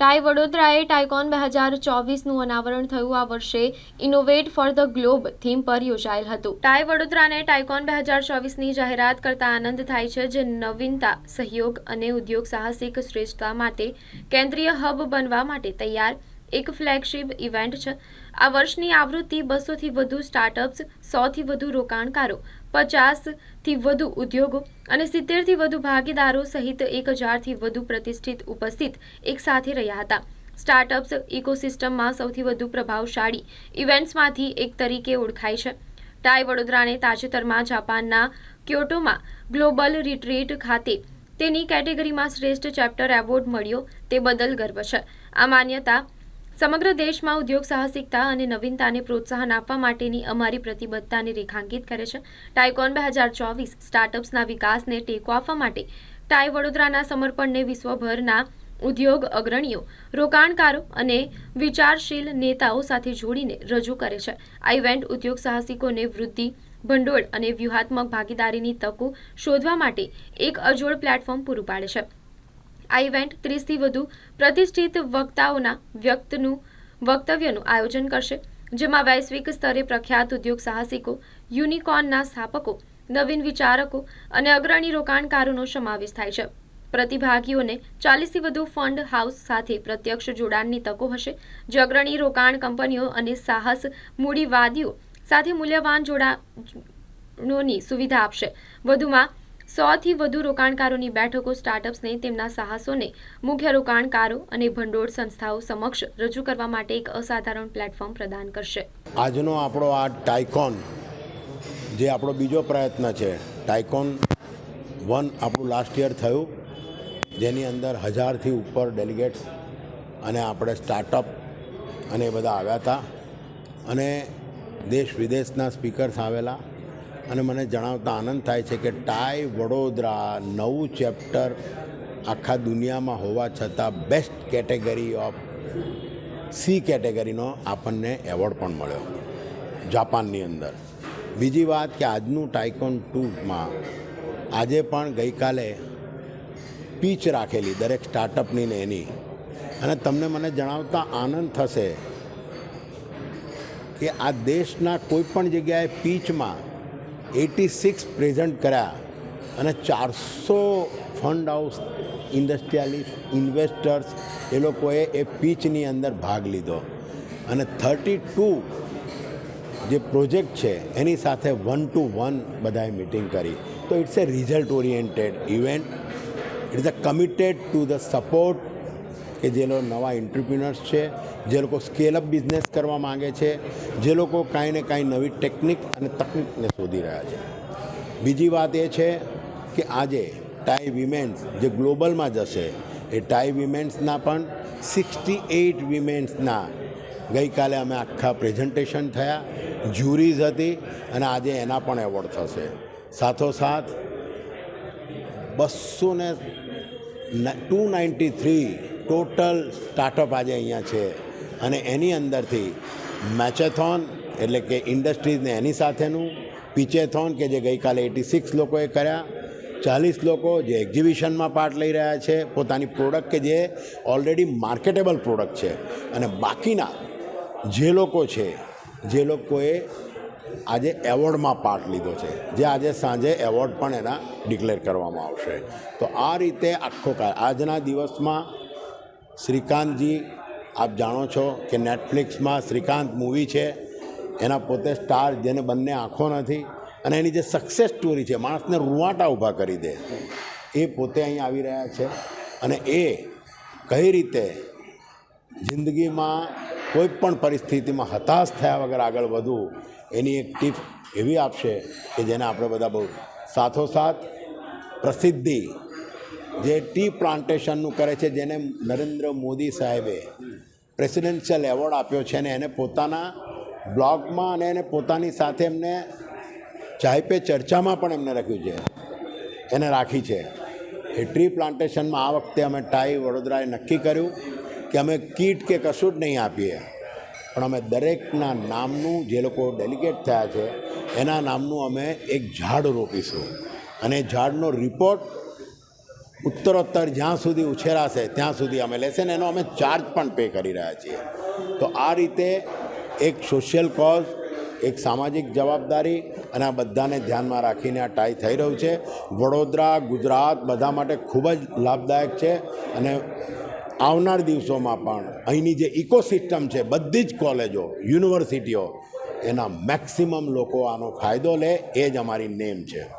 Tie વડોદરાએ Tycoon બે હજાર ચોવીસનું અનાવરણ થયું. આ વર્ષે innovate for the globe theme પર યોજાયેલ હતું. ટાઈ વડોદરાને ટાઇકોન બે હજાર ચોવીસની જાહેરાત કરતા આનંદ થાય છે જે નવીનતા, સહયોગ અને ઉદ્યોગ સાહસિક શ્રેષ્ઠતા માટે કેન્દ્રીય હબ બનવા માટે તૈયાર એક ફ્લેગશિપ ઇવેન્ટ છે. આ વર્ષની આવૃત્તિ બસોથી વધુ સ્ટાર્ટઅપ્સ, સોથી વધુ રોકાણકારો પચાસથી વધુ ઉદ્યોગો અને સિત્તેરથી વધુ ભાગીદારો સહિત એક હજારથી વધુ પ્રતિષ્ઠિત ઉપસ્થિત એક સાથે રહ્યા હતા. સ્ટાર્ટઅપ્સ ઇકોસિસ્ટમમાં સૌથી વધુ પ્રભાવશાળી ઇવેન્ટ્સમાંથી એક તરીકે ઓળખાય છે. ટાઈ વડોદરાને તાજેતરમાં જાપાનના ક્યોટોમાં ગ્લોબલ રિટ્રીટ ખાતે તેની કેટેગરીમાં શ્રેષ્ઠ ચેપ્ટર એવોર્ડ મળ્યો, તે બદલ ગર્વ છે. આ માન્યતા સમગ્ર દેશમાં ઉદ્યોગ સાહસિકતા અને નવીનતાને પ્રોત્સાહન આપવા માટેની અમારી પ્રતિબદ્ધતાને રેખાંકિત કરે છે. ટાઇકોન બે હજાર ચોવીસ સ્ટાર્ટઅપ્સના વિકાસને ટેકો આપવા માટે ટાઈ વડોદરાના સમર્પણને વિશ્વભરના ઉદ્યોગ અગ્રણીઓ, રોકાણકારો અને વિચારશીલ નેતાઓ સાથે જોડીને રજૂ કરે છે. આ ઇવેન્ટ ઉદ્યોગ સાહસિકોને વૃદ્ધિ, ભંડોળ અને વ્યૂહાત્મક ભાગીદારીની તકો શોધવા માટે એક અજોડ પ્લેટફોર્મ પૂરું પાડે છે. આ ઇવેન્ટ ત્રીસથી વધુ પ્રતિષ્ઠિત વક્તાઓના વ્યક્તનું, વક્તવ્યનું આયોજન કરશે, જેમાં વૈશ્વિક સ્તરે પ્રખ્યાત ઉદ્યોગ સાહસિકો, યુનિકોર્નના સ્થાપકો, નવીન વિચારકો અને અગ્રણી રોકાણકારોનો સમાવેશ થાય છે. પ્રતિભાગીઓને ચાલીસથી વધુ ફંડ હાઉસ સાથે પ્રત્યક્ષ જોડાણની તકો હશે, જે અગ્રણી રોકાણ કંપનીઓ અને સાહસ મૂડીવાદીઓ સાથે મૂલ્યવાન જોડાણોની સુવિધા આપશે. વધુમાં સોથી વધુ રોકાણકારોની બેઠકો સ્ટાર્ટઅપ્સને તેમના સાહસોને મુખ્ય રોકાણકારો અને ભંડોળ સંસ્થાઓ સમક્ષ રજૂ કરવા માટે એક અસાધારણ પ્લેટફોર્મ પ્રદાન કરશે. આજનો આપણો આ ટાઇકોન, જે આપણો બીજો પ્રયત્ન છે, ટાઇકોન વન આપણું લાસ્ટ યર થયું, જેની અંદર હજારથી ઉપર ડેલિગેટ્સ અને આપણે સ્ટાર્ટઅપ અને એ બધા આવ્યા હતા. અને દેશ વિદેશના સ્પીકર્સ આવેલા અને મને જણાવતા આનંદ થાય છે કે ટાઈ વડોદરા નવું ચેપ્ટર આખા દુનિયામાં હોવા છતાં બેસ્ટ કેટેગરી ઓફ સી કેટેગરીનો આપણને એવોર્ડ પણ મળ્યો જાપાનની અંદર. બીજી વાત કે આજનું ટાઇકોન ટુમાં આજે પણ ગઈકાલે પીચ રાખેલી દરેક સ્ટાર્ટઅપની ને એની. અને તમને મને જણાવતા આનંદ થશે કે આ દેશના કોઈ પણ જગ્યાએ પીચમાં એટી સિક્સ પ્રેઝન્ટ કર્યા અને ચારસો ફંડ હાઉસ ઇન્ડસ્ટ્રીયાલિસ્ટ, ઇન્વેસ્ટર્સ એ લોકોએ એ પીચની અંદર ભાગ લીધો. અને થર્ટી ટુ જે પ્રોજેક્ટ છે, એની સાથે વન ટુ વન બધાએ મિટિંગ કરી. તો it's a result oriented event. It's a committed to the support કે જે નવા એન્ટરપ્રિનર્સ છે. જે લોકો સ્કેલઅપ બિઝનેસ કરવા માગે છે, જે લોકો કાંઈ ને કાંઈ નવી ટેકનિક અને તકનિકને શોધી રહ્યા છે. બીજી વાત એ છે કે આજે ટાઈ વિમેન્સ જે ગ્લોબલમાં જશે, એ ટાઈ વિમેન્સના પણ સિક્સટી એઇટ વિમેન્સના ગઈકાલે અમે આખા પ્રેઝન્ટેશન થયા જ્યુરીઝ હતી અને આજે એના પણ એવોર્ડ થશે. સાથોસાથ બસો ને two ninety three total startup આજે અહીંયા છે. અને એની અંદરથી મેચેથોન, એટલે કે ઇન્ડસ્ટ્રીઝને એની સાથેનું, પીચેથોન, કે જે ગઈકાલે એટી સિક્સ લોકોએ કર્યા, ચાલીસ લોકો જે એક્ઝિબિશનમાં પાર્ટ લઈ રહ્યા છે, પોતાની પ્રોડક્ટ કે જે ઓલરેડી માર્કેટેબલ પ્રોડક્ટ છે. અને બાકીના જે લોકો છે, જે લોકોએ આજે એવોર્ડમાં પાર્ટ લીધો છે, જે આજે સાંજે એવોર્ડ પણ એના ડિક્લેર કરવામાં આવશે. તો આ રીતે આખો આજના દિવસમાં શ્રીકાંતજી આપ જાણો છો કે નેટફ્લિક્સમાં શ્રીકાંત મૂવી છે. એના પોતે સ્ટાર જેને બંને આંખો નથી. અને એની જે સક્સેસ સ્ટોરી છે, માણસને રૂવાટા ઊભા કરી દે. એ પોતે અહીં આવી રહ્યા છે. અને એ કઈ રીતે જિંદગીમાં કોઈ પણ પરિસ્થિતિમાં હતાશ થયા વગર આગળ વધવું, એની એક ટીપ એવી આપશે કે જેને આપણે બધા બહુ સાથોસાથ પ્રસિદ્ધિ જે ટી પ્લાન્ટેશનનું કરે છે, જેને નરેન્દ્ર મોદી સાહેબે પ્રેસિડેન્શિયલ એવોર્ડ આપ્યો છે અને એને પોતાના બ્લોગમાં અને એને પોતાની સાથે એમને ચાય પે ચર્ચામાં પણ એમને રાખ્યું છે. એને રાખી છે. એ ટ્રી પ્લાન્ટેશનમાં આ વખતે અમે ટાઈ વડોદરાએ નક્કી કર્યું કે અમે કીટ કે કશું જ નહીં આપીએ. પણ અમે દરેકના નામનું જે લોકો ડેલિગેટ થયા છે, એના નામનું અમે એક ઝાડ રોપીશું. અને ઝાડનો રિપોર્ટ ઉત્તરોત્તર જ્યાં સુધી ઉછેરાશે, ત્યાં સુધી અમે લેશે ને એનો અમે ચાર્જ પણ પે કરી રહ્યા છીએ. તો આ રીતે એક સોશિયલ કોઝ એક સામાજિક જવાબદારી અને આ બધાને ધ્યાનમાં રાખીને આ ટાઈ થઈ રહ્યું છે. વડોદરા, ગુજરાત બધા માટે ખૂબ જ લાભદાયક છે અને આવનાર દિવસોમાં પણ અહીંની જે ઇકોસિસ્ટમ છે, બધી જ કોલેજો યુનિવર્સિટીઓ એના મેક્સિમમ લોકો આનો ફાયદો લે, એ જ અમારી નેમ છે.